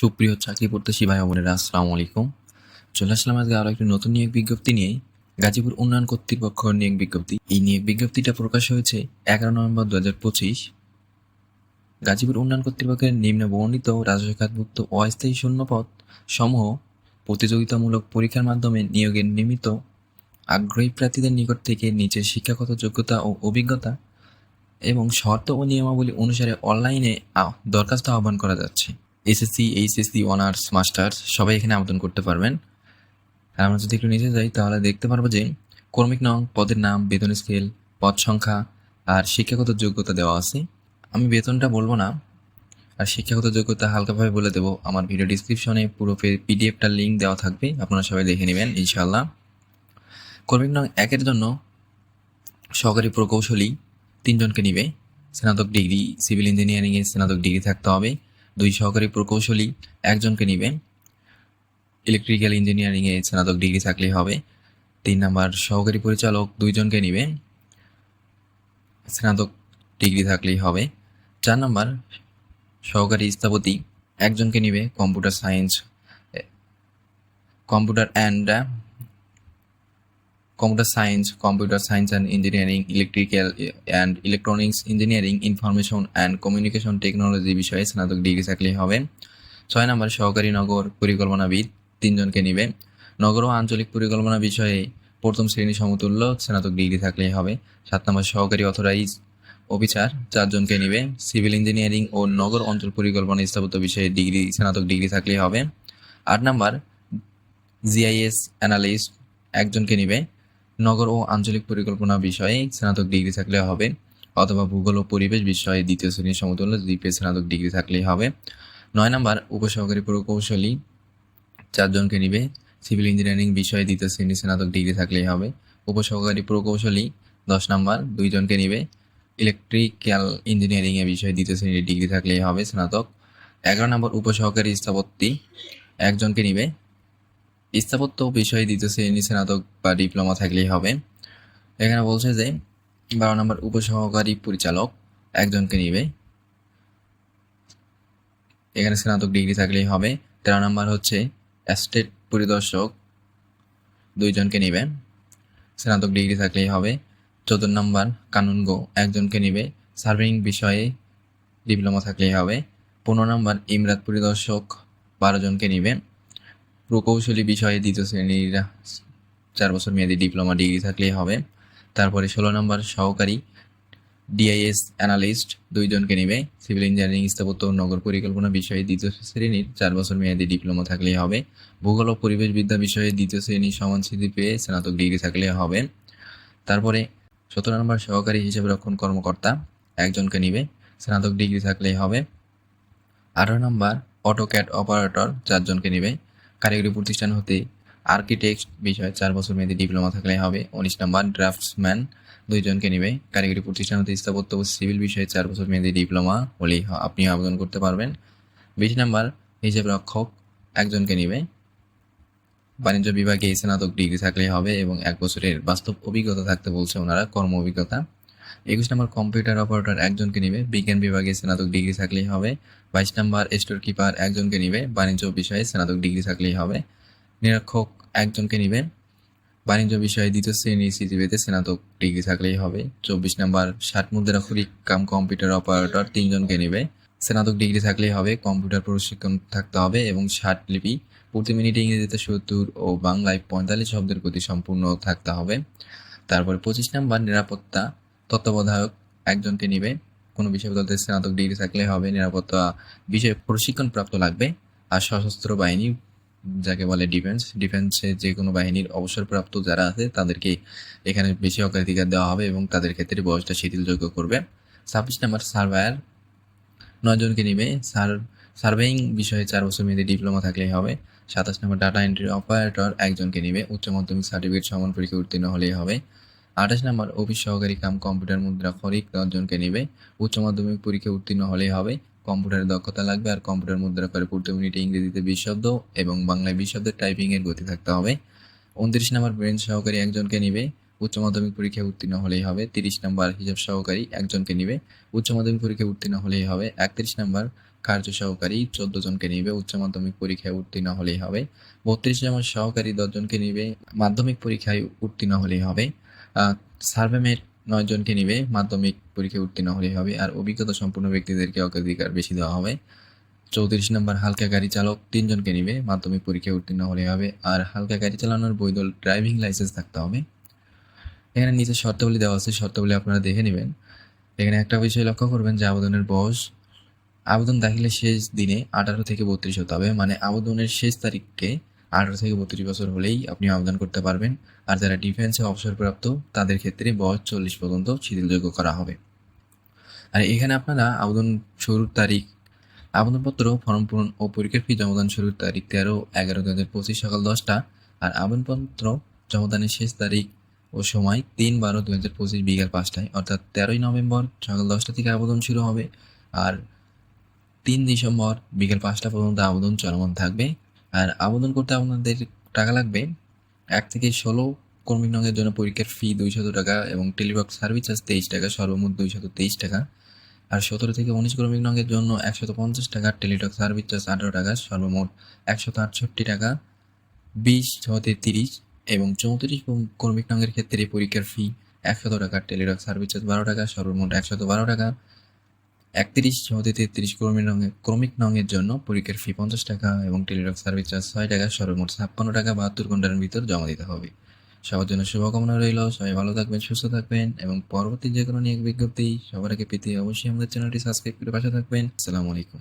সুপ্রিয় চাকরি প্রত্যাশী ভাই বোনেরা, আসসালামু আলাইকুম। চলে আসলাম আজকে আরও একটি নতুন নিয়োগ বিজ্ঞপ্তি নিয়ে। গাজীপুর উন্নয়ন কর্তৃপক্ষ নিয়োগ বিজ্ঞপ্তি। এই নিয়োগ বিজ্ঞপ্তিটা প্রকাশ হয়েছে এগারো নভেম্বর দু হাজার পঁচিশ। গাজীপুর উন্নয়ন কর্তৃপক্ষের নিম্ন বর্ণিত রাজস্ব খাতভুক্ত অস্থায়ী শূন্যপদ সমূহ প্রতিযোগিতামূলক পরীক্ষার মাধ্যমে নিয়োগের নিমিত্ত আগ্রহী প্রার্থীদের নিকট থেকে নিচের শিক্ষাগত যোগ্যতা ও অভিজ্ঞতা এবং শর্ত ও নিয়মাবলী অনুসারে অনলাইনে দরখাস্ত আহ্বান করা যাচ্ছে। এসএসসি এইচএসসি অনার্স মাস্টার্স সবাই এখানে আবেদন করতে পারবেন। আর আমরা যদি একটু নিচে যাই, তাহলে দেখতে পারব যে কর্মিক নং, পদের নাম, বেতন স্কেল পদ সংখ্যা আর শিক্ষাগত যোগ্যতা দেওয়া আছে। আমি বেতনটা বলব না, আর শিক্ষাগত যোগ্যতা হালকাভাবে বলে দেবো। আমার ভিডিও ডিসক্রিপশনে পুরো পিডিএফটার লিঙ্ক দেওয়া থাকবে, আপনারা সবাই দেখে নেবেন ইনশাল্লাহ কর্মিক নং একের জন্য সহকারী প্রকৌশলী তিনজনকে নিবে। স্নাতক ডিগ্রি সিভিল ইঞ্জিনিয়ারিংয়ে স্নাতক ডিগ্রি থাকতে হবে। দুই সহকারী প্রকৌশলী একজনকে নিবে ইলেকট্রিক্যাল ইঞ্জিনিয়ারিংয়ে স্নাতক ডিগ্রি থাকলেই হবে। তিন নাম্বার সহকারী পরিচালক দুইজনকে নিবে স্নাতক ডিগ্রি থাকলেই হবে। চার নাম্বার সহকারী স্থপতি একজনকে নিবে computer science computer and computer science computer science and engineering electrical and electronics engineering information and communication technology বিষয়ে স্নাতক ডিগ্রি থাকলেই হবে। ছয় নম্বর, সহকারী নগর পরিকল্পনাবিদ তিনজনকে নিবে। নগর ও আঞ্চলিক পরিকল্পনা বিষয়ে প্রথম শ্রেণি সমতুল্য স্নাতক ডিগ্রি থাকলেই হবে। সাত নম্বর, সহকারী অথরাইজ অফিসার চারজনকে নিবে। সিভিল ইঞ্জিনিয়ারিং ও নগর অঞ্চল পরিকল্পনা স্থাপত্য বিষয়ে ডিগ্রি স্নাতক ডিগ্রি থাকলেই হবে। আট নম্বর জিআইএস অ্যানালিস্ট একজনকে নিবে। নগর ও আঞ্চলিক পরিকল্পনা বিষয়ে স্নাতক ডিগ্রি থাকলে হবে, অথবা ভূগোল ও পরিবেশ বিষয়ে দ্বিতীয় শ্রেণির সমতুল্য দ্বীপে স্নাতক ডিগ্রি থাকলেই হবে। নয় নম্বর, উপসহকারী প্রকৌশলী, চারজনকে নিবে, সিভিল ইঞ্জিনিয়ারিং বিষয়ে দ্বিতীয় শ্রেণির স্নাতক ডিগ্রি থাকলেই হবে। উপসহকারী প্রকৌশলী, দশ নম্বর, দুইজনকে নিবে, ইলেকট্রিক্যাল ইঞ্জিনিয়ারিং এ বিষয়ে দ্বিতীয় শ্রেণির ডিগ্রি থাকলেই হবে স্নাতক। এগারো নম্বর, উপসহকারী স্থাপত্যি একজনকে নিবে স্থাপত্য বিষয়ে দ্বিতীয় শ্রেণি স্নাতক বা ডিপ্লোমা থাকলেই হবে। এখানে বলছে যে, বারো নম্বর উপসহকারী পরিচালক একজনকে নিবে। এখানে স্নাতক ডিগ্রি থাকলেই হবে। তেরো নম্বর হচ্ছে অ্যাস্টেট পরিদর্শক দুইজনকে নিবে। স্নাতক ডিগ্রি থাকলেই হবে। চোদ্দ নম্বর কানুনগো একজনকে নিবে। সার্ভিং বিষয়ে ডিপ্লোমা থাকলেই হবে। পনেরো নম্বর ইমরাত পরিদর্শক বারো জনকে প্রকৌশলী বিষয়ে দ্বিতীয় শ্রেণির চার বছর মেয়াদী ডিপ্লোমা ডিগ্রি থাকলেই হবে। তারপরে ষোলো নম্বর সহকারী ডিআইএস অ্যানালিস্ট দুইজনকে নেবে। সিভিল ইঞ্জিনিয়ারিং স্থাপত্য নগর পরিকল্পনা বিষয়ে দ্বিতীয় শ্রেণির চার বছর মেয়াদী ডিপ্লোমা থাকলেই হবে। ভূগোল ও পরিবেশবিদ্যা বিষয়ে দ্বিতীয় শ্রেণির সমান সিদ্ধি পেয়ে স্নাতক ডিগ্রি থাকলে হবে। তারপরে সতেরো নম্বর সহকারী হিসাবে রক্ষণ কর্মকর্তা একজনকে নিবে। স্নাতক ডিগ্রি থাকলেই হবে। আঠারো নম্বর অটোক্যাট অপারেটর চারজনকে নিবে। কারিগরি প্রতিষ্ঠান হতে আর্কিটেক্ট বিষয়ে চার বছর মেয়াদী ডিপ্লোমা থাকলে হবে। উনিশ নম্বর, ড্রাফটসম্যান। দুইজনকে নেবে কারিগরি প্রতিষ্ঠান হতে স্থাপত্য ও সিভিল বিষয়ে চার বছর মেয়াদী ডিপ্লোমা হলেই আপনি আবেদন করতে পারবেন। বিশ নম্বর, হিসাব রক্ষক একজনকে নেবে। বাণিজ্য বিভাগে স্নাতক ডিগ্রি থাকলে হবে এবং এক বছরের বাস্তব অভিজ্ঞতা থাকতে বলছে ওনারা, কর্ম অভিজ্ঞতা। একুশ নম্বর কম্পিউটার অপারেটর একজনকে নিবে, বিজ্ঞান বিভাগে স্নাতক ডিগ্রি থাকলেই হবে। বাইশ নম্বর স্টোর কিপার একজনকে নিবে, বাণিজ্য বিষয়ে স্নাতক ডিগ্রি থাকলেই হবে। নিরীক্ষক একজনকে নিবে, বাণিজ্য বিষয়ে দ্বিতীয় শ্রেণির সিজিবিতে স্নাতক ডিগ্রি থাকলেই হবে। চব্বিশ নম্বর ষাট মুদ্রা খরিক কাম কম্পিউটার অপারেটর তিনজনকে নেবে, স্নাতক ডিগ্রি থাকলেই হবে কম্পিউটার প্রশিক্ষণ থাকতে হবে এবং ষাট লিপি প্রতি মিনিটে ইংরেজিতে সত্তর ও বাংলায় পঁয়তাল্লিশ শব্দের গতি সম্পূর্ণ থাকতে হবে। তারপরে পঁচিশ নম্বর নিরাপত্তা তত্ত্বাবধায়ক একজনকে নিবে। কোনো বিশ্ববিদ্যালয়ের স্নাতক ডিগ্রি থাকলে হবে, নিরাপত্তা বিষয়ে প্রশিক্ষণ প্রাপ্ত লাগবে। আর সশস্ত্র বাহিনী, যাকে বলে ডিফেন্স, ডিফেন্সে যে কোনো বাহিনীর অবসরপ্রাপ্ত যারা আছে, তাদেরকে এখানে বেশি অগ্রাধিকার দেওয়া হবে এবং তাদের ক্ষেত্রে বয়সটা শিথিলযোগ্য করবে। ছাব্বিশ নম্বর সার্ভায়ার নয়জনকে নিবে। সার, সার্ভেইং বিষয়ে চার বছর মেয়াদী ডিপ্লোমা থাকলেই হবে। সাতাশ নম্বর ডাটা এন্ট্রি অপারেটর একজনকে নিবে। উচ্চ মাধ্যমিক সার্টিফিকেট সমান পরীক্ষা উত্তীর্ণ হলেই হবে। আঠাশ নম্বর অফিস সহকারী কাম কম্পিউটার মুদ্রা ফরিক দশজনকে নিবে। উচ্চ মাধ্যমিক পরীক্ষা উত্তীর্ণ হলেই হবে। কম্পিউটারের দক্ষতা লাগবে আর কম্পিউটার মুদ্রা করে প্রতি মিনিটে ইংরেজিতে বিশ শব্দ এবং বাংলায় বিশ শব্দের টাইপিং এর গতি থাকতে হবে। উনত্রিশ নম্বর ব্রেন সহকারী একজনকে নিবে। উচ্চ মাধ্যমিক পরীক্ষায় উত্তীর্ণ হলেই হবে। তিরিশ নম্বর হিসাব সহকারী একজনকে নিবে। উচ্চ মাধ্যমিক পরীক্ষায় উত্তীর্ণ হলেই হবে। একত্রিশ নম্বর কার্য সহকারী চোদ্দ জনকে নিবে। উচ্চ মাধ্যমিক পরীক্ষায় উত্তীর্ণ হলেই হবে। বত্রিশ জন সহকারী দশজনকে নিবে। মাধ্যমিক পরীক্ষায় উত্তীর্ণ হলেই হবে। সার্ভেমেট নয় জনকে নিবে, মাধ্যমিক পরীক্ষায় উত্তীর্ণ হলেই হবে, আর অভিজ্ঞতা সম্পূর্ণ ব্যক্তিদেরকে অগ্রাধিকার বেশি দেওয়া হবে। চৌত্রিশ নম্বর হালকা গাড়ি চালক তিনজনকে নিবে, মাধ্যমিক পরীক্ষায় উত্তীর্ণ হলেই হবে, আর হালকা গাড়ি চালানোর বৈধ ড্রাইভিং লাইসেন্স থাকতে হবে। এখানে নিচে শর্তাবলী দেওয়া আছে, শর্তাবলী আপনারা দেখে নেবেন। এখানে একটা বিষয় লক্ষ্য করবেন যে আবেদনের বয়স, আবেদন দাখিলের শেষ দিনে আঠারো থেকে বত্রিশ হতে হবে মানে আবেদনের শেষ তারিখকে আঠারো থেকে বত্রিশ বছর হলেই আপনি আবেদন করতে পারবেন। আর যারা ডিফেন্সে অবসরপ্রাপ্ত, তাদের ক্ষেত্রে বয়স চল্লিশ পর্যন্ত শিথিলযোগ্য করা হবে। আর এখানে আপনারা আবেদন শুরুর তারিখ, আবেদনপত্র, ফর্ম পূরণ ও পরীক্ষার ফি জমাদান শুরুর তারিখ তেরো এগারো দু হাজার পঁচিশ সকাল দশটা। আর আবেদনপত্র জমাদানের শেষ তারিখ ও সময় তিন বারো দু হাজার পঁচিশ বিকাল পাঁচটায়, অর্থাৎ তেরোই নভেম্বর সকাল দশটা থেকে আবেদন শুরু হবে। আর তিন ডিসেম্বর বিকেল পাঁচটা পর্যন্ত আবেদন চলমান থাকবে। আর আবেদন করতে আপনাদের টাকা লাগবে এক থেকে ষোলো কর্মী নঙ্গের জন্য পরীক্ষার ফি দুইশত টাকা এবং টেলিবক্স সার্ভিস চার্জ তেইশ টাকা, সর্বমোট দুইশত তেইশ টাকা। আর সতেরো থেকে উনিশ কর্মী নঙ্গের জন্য একশত পঞ্চাশ টাকা টেলিটক সার্ভিস চার্জ আঠারো টাকা, সর্বমোট একশত আটষট্টি টাকা, বিশ হতে তিরিশ এবং চৌত্রিশ কর্মিক নঙ্গের ক্ষেত্রে পরীক্ষার ফি একশত টাকা টেলিটক সার্ভিস চার্জ বারো টাকা, সর্বমোট একশত বারো টাকা। একত্রিশ হতে তেত্রিশ ক্রমিক রঙে, ক্রমিক রঙের জন্য পরীক্ষার ফি পঞ্চাশ টাকা এবং টেলিটক সার্ভিস চার্জ ছয় টাকা, সর্বমোট ছাপ্পান্ন টাকা বাহাত্তর ঘণ্টার ভিতর জমা দিতে হবে। সবার জন্য শুভকামনা রইল, সবাই ভালো থাকবেন, সুস্থ থাকবেন এবং পরবর্তী যে কোনো নিয়োগ বিজ্ঞপ্তি সবার আগে পেতে অবশ্যই আমাদের চ্যানেলটি সাবস্ক্রাইব করে পাশে থাকবেন। আসসালামু আলাইকুম।